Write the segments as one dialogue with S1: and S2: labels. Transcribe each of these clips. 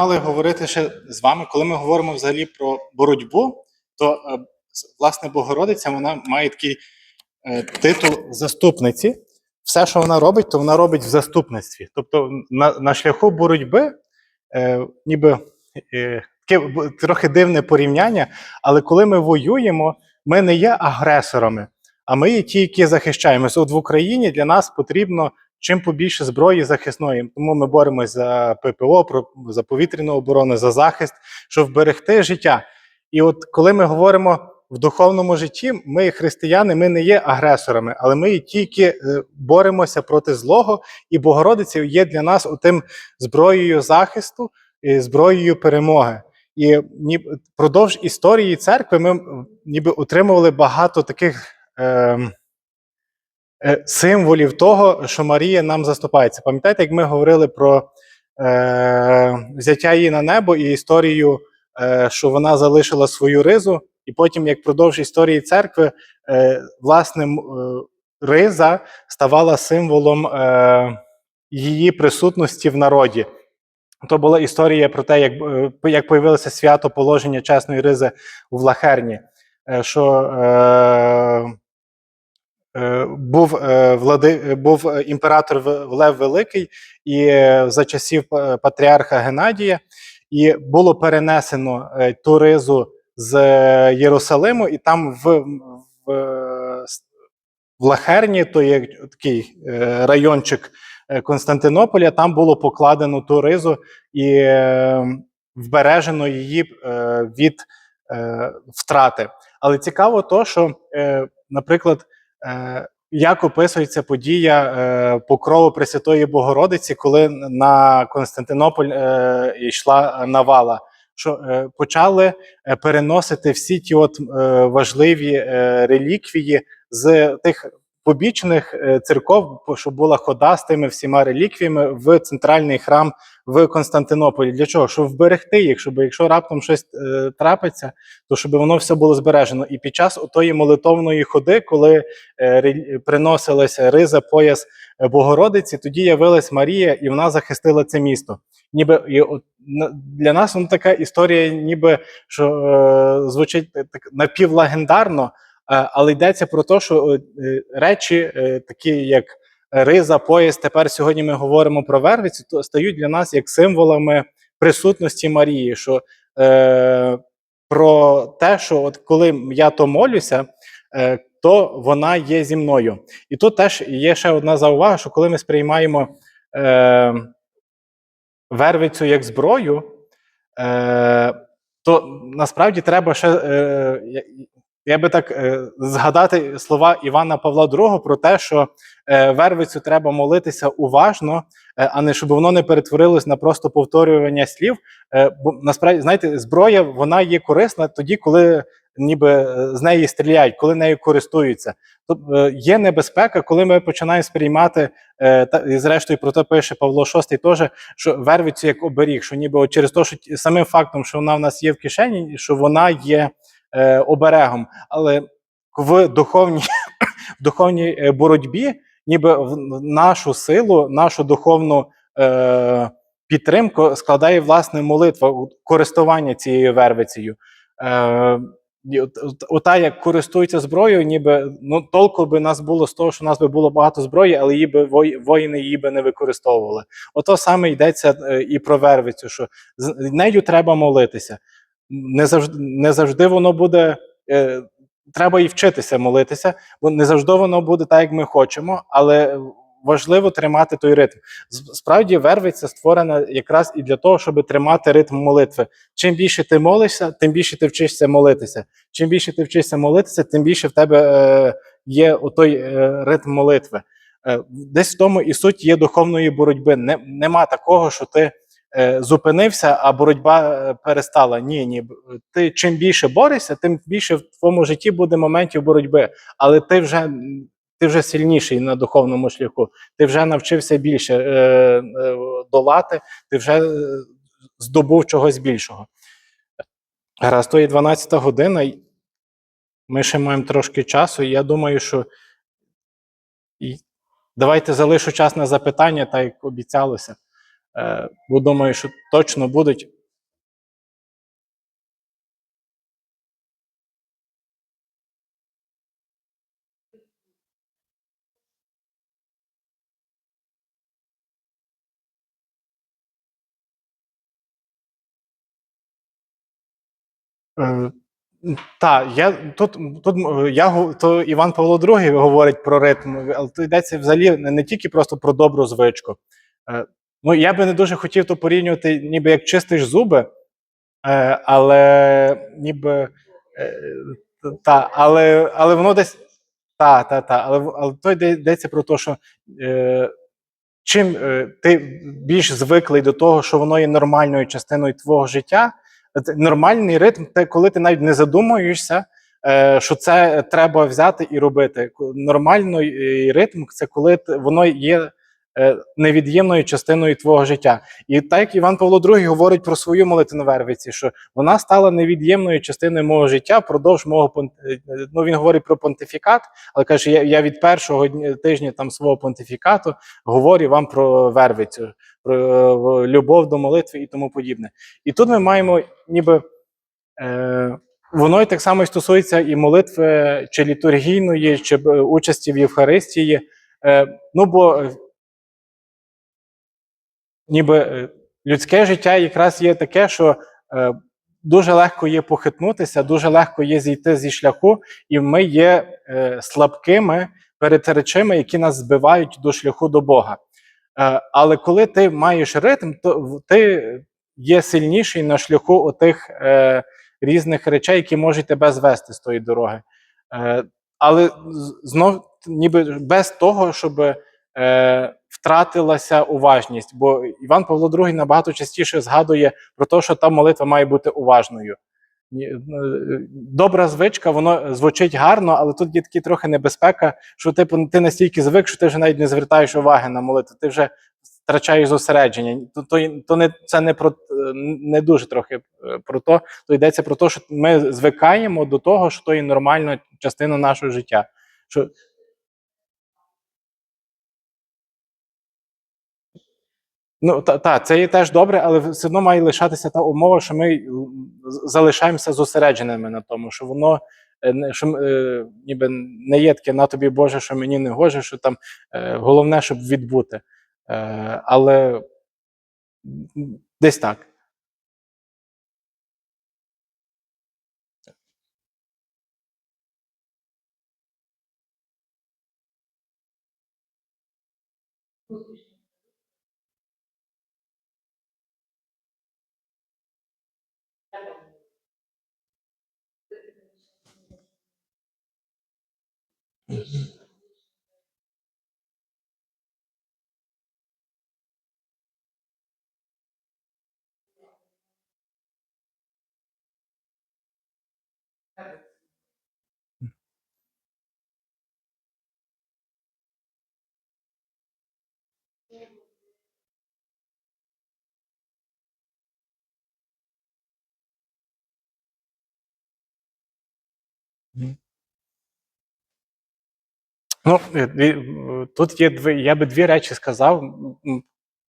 S1: мали говорити ще з вами, коли ми говоримо взагалі про боротьбу, то е, власне Богородиця вона має такий е, титул заступниці. Все, що вона робить, то вона робить в заступництві. Тобто на, на шляху боротьби, е, ніби е, таке трохи дивне порівняння, але коли ми воюємо, ми не є агресорами, а ми є ті, які захищаємося. От в Україні для нас потрібно чим побільше зброї захисної. Тому ми боремося за ППО, про за повітряну оборону, за захист, щоб вберегти життя. І от коли ми говоримо в духовному житті, ми, християни, ми не є агресорами, але ми є ті, які е, боремося проти злого, і Богородиця є для нас отим зброєю захисту і зброєю перемоги. І ні, продовж історії церкви ми ніби отримували багато таких. Е, символів того, що Марія нам заступається. Пам'ятаєте, як ми говорили про е, взяття її на небо і історію, е, що вона залишила свою ризу, і потім, як продовж історії церкви, е, власне, е, риза ставала символом е, її присутності в народі. То була історія про те, як, е, як появилося свято положення чесної ризи в Лахерні, е, що е, Е, був е, влади, е, був е, імператор Лев Великий, і е, за часів патріарха Геннадія, і було перенесено е, ту ризу з е, Єрусалиму, і там в, в, е, в Лахерні, то є такий е, райончик е, Константинополя, там було покладено ту ризу і е, вбережено її е, від е, втрати. Але цікаво, то, що, е, наприклад, Е, Як описується подія е, покрову Пресвятої Богородиці, коли на Константинополь е, йшла навала, що е, почали е, переносити всі ті от е, важливі е, реліквії з тих побічних е, церков, що була хода з тими всіма реліквіями в центральний храм в Константинополі. Для чого? Щоб вберегти їх, щоб якщо раптом щось е, трапиться, то щоб воно все було збережено. І під час отої молитовної ходи, коли е, приносилася риза, пояс е, Богородиці, тоді явилась Марія, і вона захистила це місто. Ніби і от для нас воно така історія, ніби що е, звучить так напівлегендарно, але йдеться про те, що е, речі, е, такі як риза, пояс, тепер сьогодні ми говоримо про вервицю, то стають для нас як символами присутності Марії. що е, про те, що от коли я то молюся, е, то вона є зі мною. І тут теж є ще одна заувага, що коли ми сприймаємо е, вервицю як зброю, е, то насправді треба ще. Е, я- би так е, згадати слова Івана Павла II про те, що е, вервицю треба молитися уважно, е, а не щоб воно не перетворилось на просто повторювання слів. Бо насправді, знаєте, зброя вона є корисна тоді, коли ніби з неї стріляють, коли нею користуються. Тобто є небезпека, коли ми починаємо сприймати, та і зрештою про те пише Павло VI теж, що вервицю як оберіг, що ніби от через те, що самим фактом, що вона в нас є в кишені, що вона є е, оберегом. Але в духовній, в духовній е, боротьбі, ніби в нашу силу, нашу духовну е, підтримку складає власне молитва, користування цією вервицею. Е, ота, як користується зброєю, ніби ну толку би нас було з того, що у нас би було багато зброї, але її би воїни її би не використовували. Ото саме йдеться е, і про вервицю, що з нею треба молитися. Не завжди, не завжди воно буде. Е, треба і вчитися молитися, бо не завжди воно буде так, як ми хочемо, але важливо тримати той ритм. Справді, вервиця створена якраз і для того, щоб тримати ритм молитви. Чим більше ти молишся, тим більше ти вчишся молитися. Чим більше ти вчишся молитися, тим більше в тебе е, є отой е, ритм молитви. Е, десь в тому і суть є духовної боротьби. Не, нема такого, що ти зупинився, а боротьба е, перестала. Ні, ні. Ти чим більше борешся, тим більше в твоєму житті буде моментів боротьби. Але ти вже, ти вже сильніший на духовному шляху. Ти вже навчився більше е, е, долати, ти вже е, здобув чогось більшого. Гаразд, то є 12 година. Ми ще маємо трошки часу, і я думаю, що давайте залишу час на запитання, так як обіцялося. Е, бо думаю, що точно будуть. Е, Так, я тут, тут я то Іван Павло II говорить про ритм, але йдеться взагалі не, не тільки просто про добру звичку. Ну, я би не дуже хотів то порівнювати, ніби як чистиш зуби, е, але ніби е, та, але, але воно десь. Та, та, та, але, але то йдеться про те, що е, чим е, ти більш звиклий до того, що воно є нормальною частиною твого життя, нормальний ритм, це коли ти навіть не задумуєшся, е, що це треба взяти і робити. Нормальний е, ритм це коли воно є невід'ємною частиною твого життя. І так Іван Павло II говорить про свою молитву на Вервиці, що вона стала невід'ємною частиною мого життя впродовж мого е, ну він говорить про понтифікат, але каже, я, я від першого тижня там свого понтифікату говорю вам про Вервицю, про е, любов до молитви і тому подібне. І тут ми маємо ніби. Е, Воно і так само і стосується і молитви, чи літургійної, чи е, участі в Євхаристії. Е, ну бо е, ніби е, людське життя якраз є таке, що е, дуже легко є похитнутися, дуже легко є зійти зі шляху, і ми є е, слабкими перед речами, які нас збивають до шляху до Бога. Але коли ти маєш ритм, то ти є сильніший на шляху отих е, різних речей, які можуть тебе звести з тої дороги. Е, але знов ніби без того, щоб е, втратилася уважність. Бо Іван Павло II набагато частіше згадує про те, що та молитва має бути уважною. Е, Добра звичка, воно звучить гарно, але тут є такі трохи небезпека, що типу, ти настільки звик, що ти вже навіть не звертаєш уваги на молитву, ти вже втрачаєш зосередження. То, то, то не, це не, про, е, не дуже трохи е, про то, то йдеться про те, що ми звикаємо до того, що то є нормальна частина нашого життя. Що Ну, та, та, це є теж добре, але все одно має лишатися та умова, що ми залишаємося зосередженими на тому, що воно е, що, е, ніби не є таке на тобі Боже, що мені не гоже, що там е, головне, щоб відбути. Але десь так. Mm-hmm. Ну, е, е, тут є дві, я би дві речі сказав.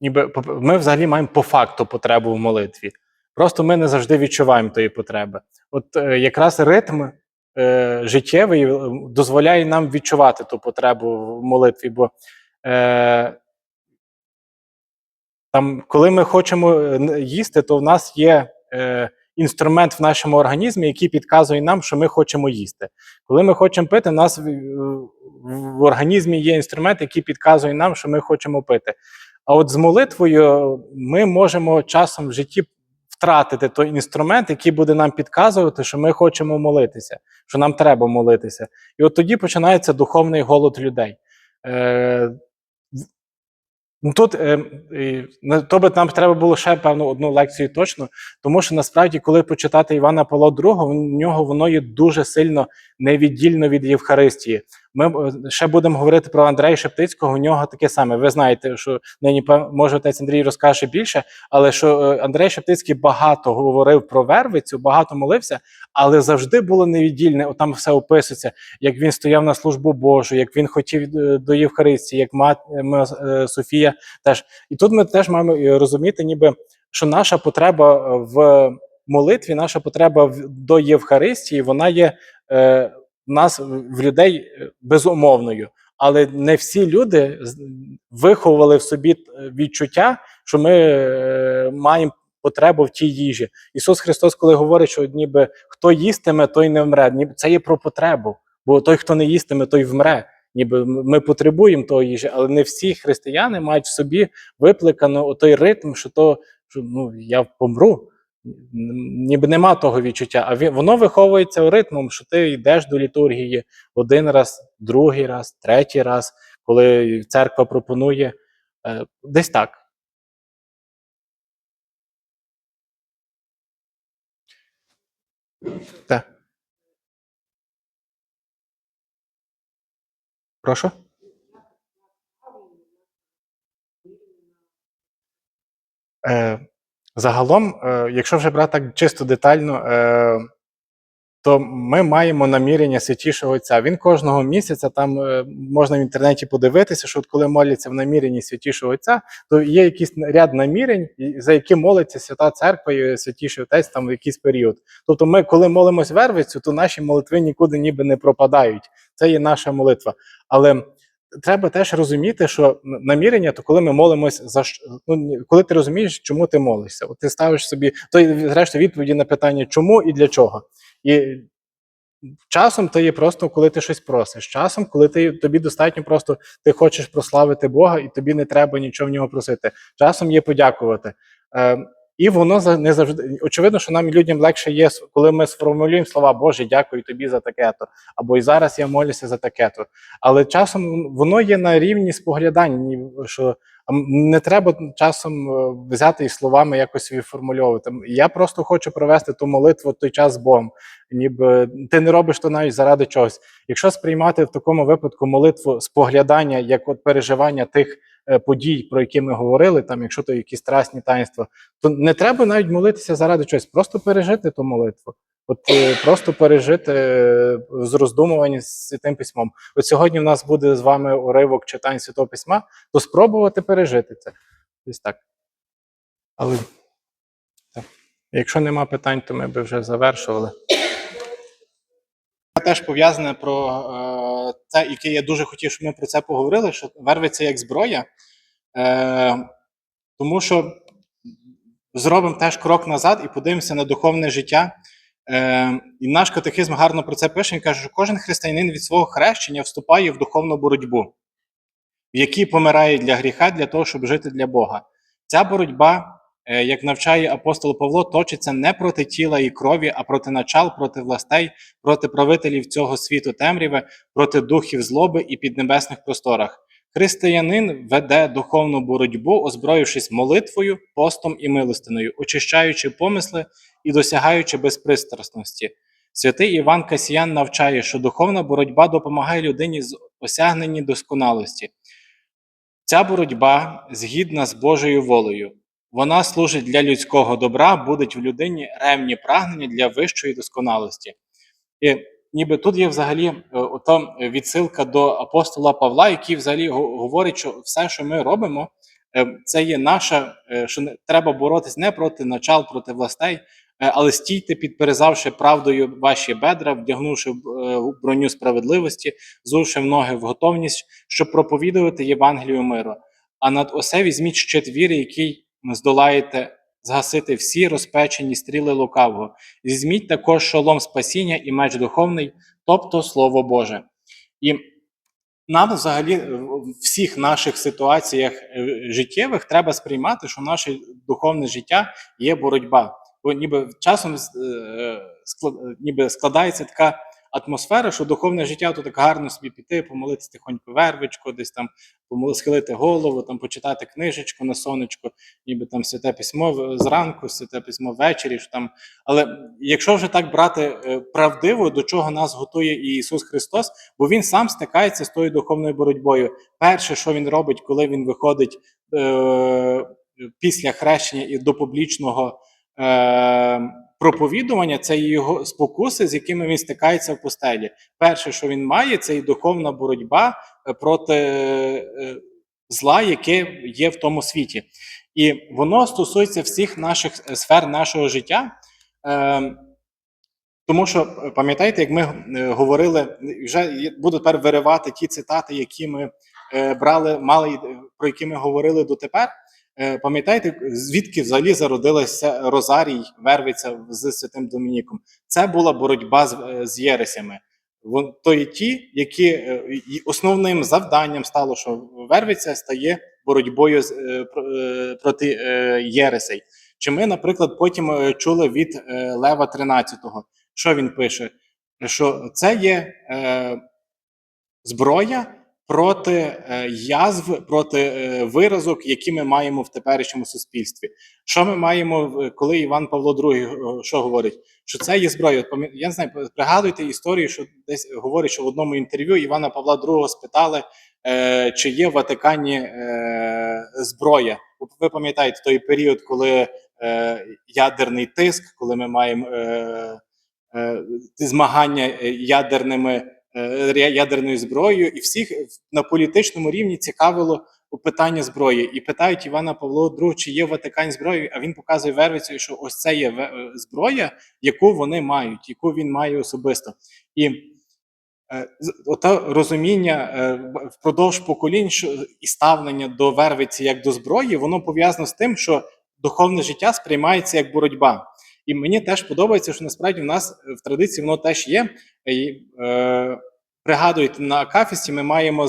S1: Ніби ми взагалі маємо по факту потребу в молитві. Просто ми не завжди відчуваємо тої потреби. От е, якраз ритм е, життєвий дозволяє нам відчувати ту потребу в молитві. Бо е, там, коли ми хочемо їсти, то в нас є е, інструмент в нашому організмі, який підказує нам, що ми хочемо їсти. Коли ми хочемо пити, у нас в, організмі є інструмент, який підказує нам, що ми хочемо пити. А от з молитвою ми можемо часом в житті втратити той інструмент, який буде нам підказувати, що ми хочемо молитися, що нам треба молитися. І от тоді починається духовний голод людей. Е, Ну тут е, то би нам треба було ще певну одну лекцію точно, тому що насправді, коли почитати Івана Павла II, в нього воно є дуже сильно невіддільно від Євхаристії. Ми е, ще будемо говорити про Андрея Шептицького. У нього таке саме. Ви знаєте, що нині може отець Андрій розкаже більше, але що е, Андрей Шептицький багато говорив про Вервицю, багато молився, але завжди було невіддільне. Там все описується, як він стояв на службу Божу, як він хотів е, до Євхаристії, як мат Софія теж. І тут ми теж маємо розуміти, ніби що наша потреба в молитві, наша потреба до Євхаристії, вона є нас в людей е, безумовною. Але не всі люди виховували в собі е, відчуття, що ми е, маємо потребу в тій їжі. Ісус Христос, коли говорить, що ніби хто їстиме, той не вмре. Ніби це є про потребу. Бо той, хто не їстиме, той вмре. Ніби ми потребуємо того їжі, але не всі християни мають в собі викликано той ритм, що то що ну я помру. Ніби нема того відчуття, а воно виховується ритмом, що ти йдеш до літургії один раз, другий раз, третій раз, коли церква пропонує. Е, десь так. Так. Прошу? Е, загалом, е, якщо вже брати так чисто детально, е, то ми маємо намірення святішого Отця. Він кожного місяця там е, можна в інтернеті подивитися, що от коли моляться в наміренні святішого Отця, то є якийсь ряд намірень, за які молиться Свята Церква і Святіший Отець там в якийсь період. Тобто, ми, коли молимось Вервицю, то наші молитви нікуди ніби не пропадають. Це є наша молитва. Але треба теж розуміти, що намірення, то коли ми молимось за ну, коли ти розумієш, чому ти молишся, от ти ставиш собі то зрештою відповіді на питання, чому і для чого. І часом то є просто, коли ти щось просиш. Часом, коли ти тобі достатньо просто ти хочеш прославити Бога, і тобі не треба нічого в нього просити. Часом є подякувати. Е, і воно не завжди очевидно, що нам людям легше є, коли ми сформулюємо слова Боже, дякую тобі за таке-то, або і зараз я молюся за таке-то. Але часом воно є на рівні споглядань, що не треба часом е, взяти і словами якось відформульовувати. Я просто хочу провести ту молитву той час з Богом. Ніби ти не робиш то навіть заради чогось. Якщо сприймати в такому випадку молитву споглядання, як от переживання тих подій, про які ми говорили, там, якщо то якісь страсні таїнства, то не треба навіть молитися заради чогось, просто пережити ту молитву. От е, просто пережити е, з роздумування з святим письмом. От сьогодні в нас буде з вами уривок читань святого письма, то спробувати пережити це. Десь так. Але так. якщо нема питань, то ми би вже завершували. Теж пов'язане про е, це, яке я дуже хотів, щоб ми про це поговорили, що вервиться як зброя. Е, тому що зробимо теж крок назад і подивимося на духовне життя. Е, і наш катехизм гарно про це пише. Він каже, що кожен християнин від свого хрещення вступає в духовну боротьбу, в якій помирає для гріха, для того, щоб жити для Бога. Ця боротьба, як навчає апостол Павло, точиться не проти тіла і крові, а проти начал, проти властей, проти правителів цього світу темряви, проти духів злоби і піднебесних просторах. Християнин веде духовну боротьбу, озброївшись молитвою, постом і милостиною, очищаючи помисли і досягаючи безпристрасності. Святий Іван Касіян навчає, що духовна боротьба допомагає людині з осягненні досконалості. Ця боротьба згідна з Божою волею. Вона служить для людського добра, будуть в людині ревні прагнення для вищої досконалості. І ніби тут є взагалі е, ото відсилка до апостола Павла, який взагалі говорить, що все, що ми робимо, е, це є наша, е, що треба боротись не проти начал, проти властей, е, але стійте, підперезавши правдою ваші бедра, вдягнувши броню справедливості, зувши в ноги в готовність, щоб проповідувати Євангелію миру. А над усе візьміть щит віри, який здолаєте згасити всі розпечені стріли лукавого. Візьміть також шолом спасіння і меч духовний, тобто Слово Боже. І нам взагалі в всіх наших ситуаціях е, життєвих треба сприймати, що наше духовне життя є боротьба. Бо ніби часом е, ніби складається така атмосфера, що духовне життя то так гарно собі піти, помолитися тихонько вервичку, десь там помоли- схилити голову, там почитати книжечку на сонечку, ніби там святе письмо зранку, святе письмо ввечері. Що там. Але якщо вже так брати е, правдиво, до чого нас готує і Ісус Христос, бо Він сам стикається з тою духовною боротьбою. Перше, що він робить, коли він виходить е, після хрещення і до публічного е, проповідування, це його спокуси, з якими він стикається в постелі. Перше, що він має, це і духовна боротьба е, проти е, зла, яке є в тому світі. І воно стосується всіх наших е, сфер нашого життя. Тому що пам'ятаєте, як ми говорили, вже буду тепер виривати ті цитати, які ми брали, мали про які ми говорили дотепер. Е, Пам'ятаєте, звідки взагалі зародилася Розарій Вервиця з Святим Домініком? Це була боротьба з, е, з єресями. То є ті, які е, основним завданням стало, що Вервиця стає боротьбою з, про- проти єресей. Чи ми, наприклад, потім чули від Лева 13-го, що він пише? Що це є зброя проти е, язв, проти е, виразок, які ми маємо в теперішньому суспільстві. Що ми маємо, коли Іван Павло II е, що говорить? Що це є зброя? Я не знаю, пригадуйте історію, що десь говорить, що в одному інтерв'ю Івана Павла II спитали, чи є в Ватикані зброя. Ви пам'ятаєте той період, коли ядерний тиск, коли ми маємо змагання ядерними ядерною зброєю, і всіх на політичному рівні цікавило питання зброї. І питають Івана Павло II, чи є в Ватикані а він показує Вервицю, що ось це є е, зброя, яку вони мають, яку він має особисто. І е, оте розуміння е, впродовж поколінь що, і ставлення до Вервиці як до зброї, воно пов'язано з тим, що духовне життя сприймається як боротьба. І мені теж подобається, що насправді в нас е, в традиції воно теж є. І, е, пригадуєте, на Акафісті ми маємо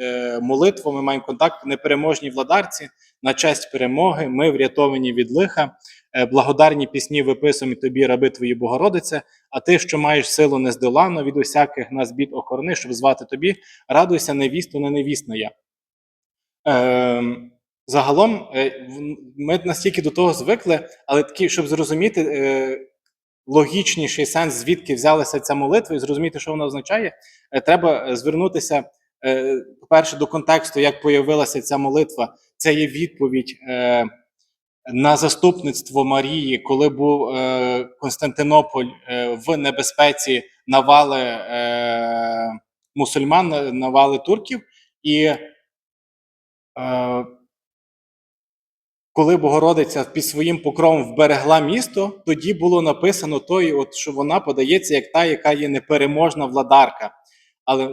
S1: е, молитву, ми маємо контакт в непереможній владарці на честь перемоги. Ми врятовані від лиха. Е, благодарні пісні виписуємо тобі, раби твої Богородице. А ти, що маєш силу нездоланну, від усяких нас бід охорони, щоб звати тобі, радуйся, невісту, не невісна я. Е, загалом, е, ми настільки до того звикли, але такі, щоб зрозуміти е, логічніший сенс, звідки взялася ця молитва, і зрозуміти, що вона означає, е, треба звернутися, по-перше, до контексту, як появилася ця молитва. Це є відповідь. На заступництво Марії, коли був Константинополь в небезпеці навали мусульман, навали турків, і коли Богородиця під своїм покровом вберегла місто, тоді було написано той, от, що вона подається як та, яка є непереможна владарка. Але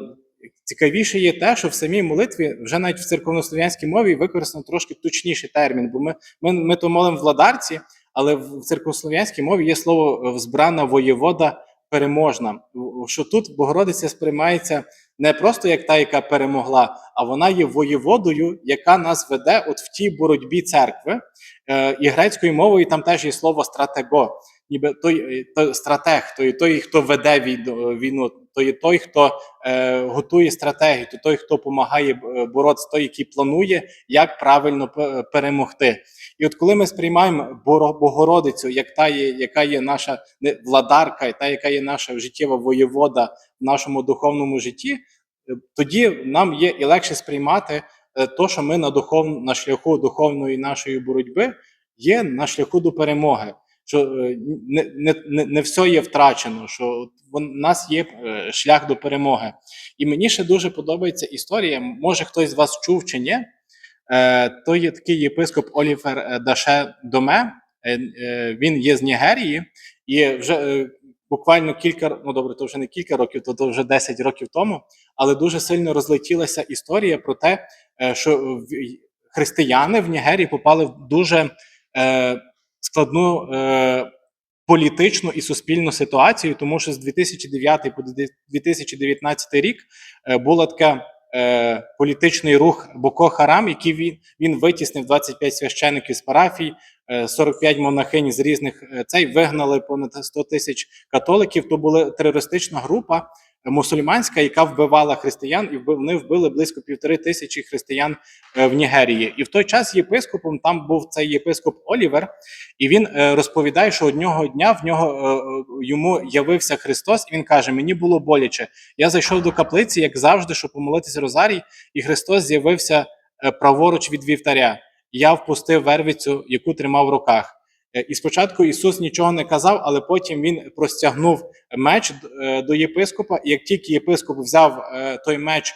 S1: цікавіше є те, що в самій молитві вже навіть в церковнослов'янській мові використано трошки точніший термін, бо ми, ми, ми то молимо владарці, але в церковнослов'янській мові є слово взбрана воєвода переможна. Що тут Богородиця сприймається не просто як та, яка перемогла, а вона є воєводою, яка нас веде от в тій боротьбі церкви. Е, і грецькою мовою там теж є слово стратего. Ніби той, той стратег, той, той, хто веде війну, війну, то є той, хто е, готує стратегію, то той, хто допомагає е, боротися, той, який планує, як правильно перемогти. І от коли ми сприймаємо Богородицю, як та є, яка є наша владарка, та яка є наша життєва воєвода в нашому духовному житті, е, тоді нам є і легше сприймати е, то, що ми на духов, на шляху духовної нашої боротьби є на шляху до перемоги. Що е, не, не, не, все є втрачено, що у нас є е, шлях до перемоги. І мені ще дуже подобається історія. Може, хтось з вас чув чи ні. Е, то є такий єпископ Оліфер Даше Доме. Він є з Нігерії, і вже буквально кілька ну добре, то вже не кілька років, то, вже 10 років тому, але дуже сильно розлетілася історія про те, що в- християни в Нігерії попали в дуже складну е, політичну і суспільну ситуацію, тому що з 2009 по 2019 рік е, була така е, політичний рух Боко Харам, який він, він витіснив 25 священиків з парафій, е, 45 монахинь з різних е, цей вигнали понад 100 тисяч католиків. То була терористична група мусульманська, яка вбивала християн, і вони вбили близько півтори тисячі християн е, в Нігерії. І в той час єпископом там був цей єпископ Олівер, і він е, розповідає, що одного дня в нього е, йому явився Христос, і він каже: Мені було боляче. Я зайшов до каплиці, як завжди, щоб помолитися Розарій, і Христос з'явився праворуч від вівтаря. Я впустив вервицю, яку тримав в руках. Е, І спочатку Ісус нічого не казав, але потім він простягнув меч е, до єпископа. І як тільки єпископ взяв е, той меч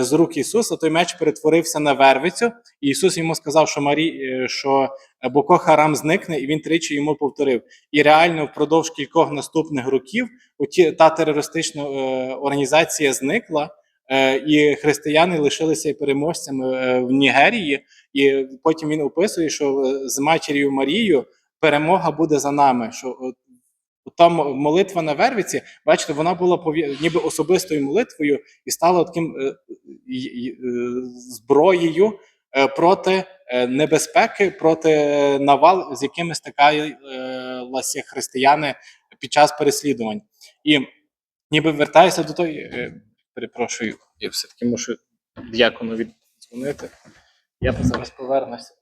S1: з рук Ісуса, той меч перетворився на вервицю. І Ісус йому сказав, що Марі, що Боко Харам зникне, і він тричі йому повторив. І реально впродовж кількох наступних років та терористична організація зникла. Е, і християни лишилися переможцями е, в Нігерії, і потім він описує, що е, з матір'ю Марією перемога буде за нами. Що от, та м- молитва на Вервиці, бачите, вона була пов'я- ніби особистою молитвою і стала таким зброєю проти небезпеки, проти навал, з якими стикалися християни під час переслідувань. І ніби вертаюся до той, е, перепрошую, я все-таки мушу дякону віддзвонити. Я зараз повернуся.